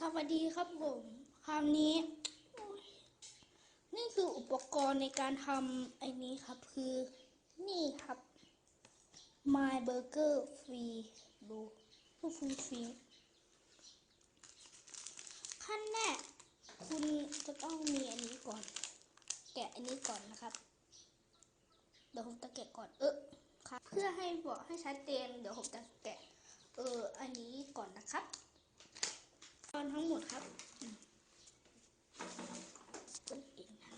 สวัสดีครับผมคราวนี้ นี่คืออุปกรณ์ในการทำไอ้นี้ครับคือนี่ครับ My Burger Free ดูผู้ฟรีฟรีขั้นแรกคุณจะต้องมีอันนี้ก่อน แกะอันนี้ก่อนนะครับ เดี๋ยวผมจะแกะก่อนเออครับ เพื่อให้บอกให้ชัดเจนเดี๋ยวผมจะแกะ เออ อันนี้ก่อนนะครับ ตอ นทั้งหมดครับอืมเป็นเองนะ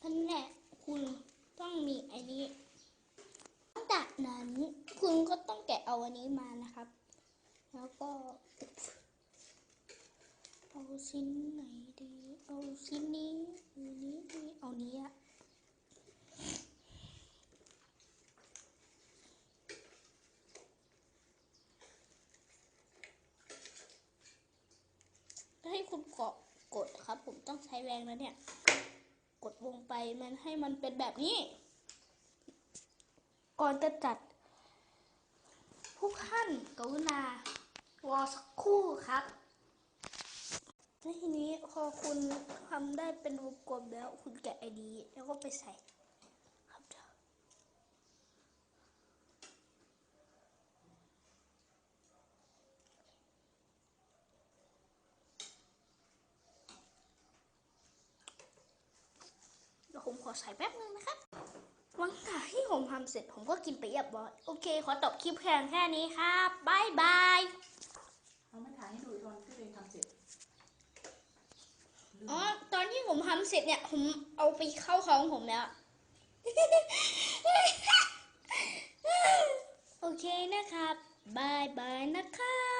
ขั้นแรกคุณต้องมีไอ้นี้หลังจากนั้นคุณก็ต้องแกะเอาอันนี้มานะครับ แล้วก็ เอาชิ้นไหนดี เอาชิ้นนี้เอานี้ดีเอานี้อะ ให้คุณเกาะกดครับ ผมต้องใช้แรงนะเนี่ย กดวงไปมันให้มันเป็นแบบนี้ ก่อนจะจัดผู้ท่านกรุณาวอสักครู่ครับแล้วทีนี้พอคุณทำได้เป็นวงกลมแล้วคุณแกะไอดี แล้วก็ไปใส่ครับ เดี๋ยวผมข อใส่แป๊บนึงนะครับหลังจากที่ผมทำเสร็จผมก็กินไปเรียบร้อยโอเค ขอจบคลิปเพียงแค่นี้ครับบายบายเอามาถ่ายให้ดูตอนที่ตัวเองทำเสร็จอ๋อตอนที่ผมทำเสร็จเนี่ยผมเอาไปเข้าของผมแล้ว โอเคนะครับบายบายนะครับ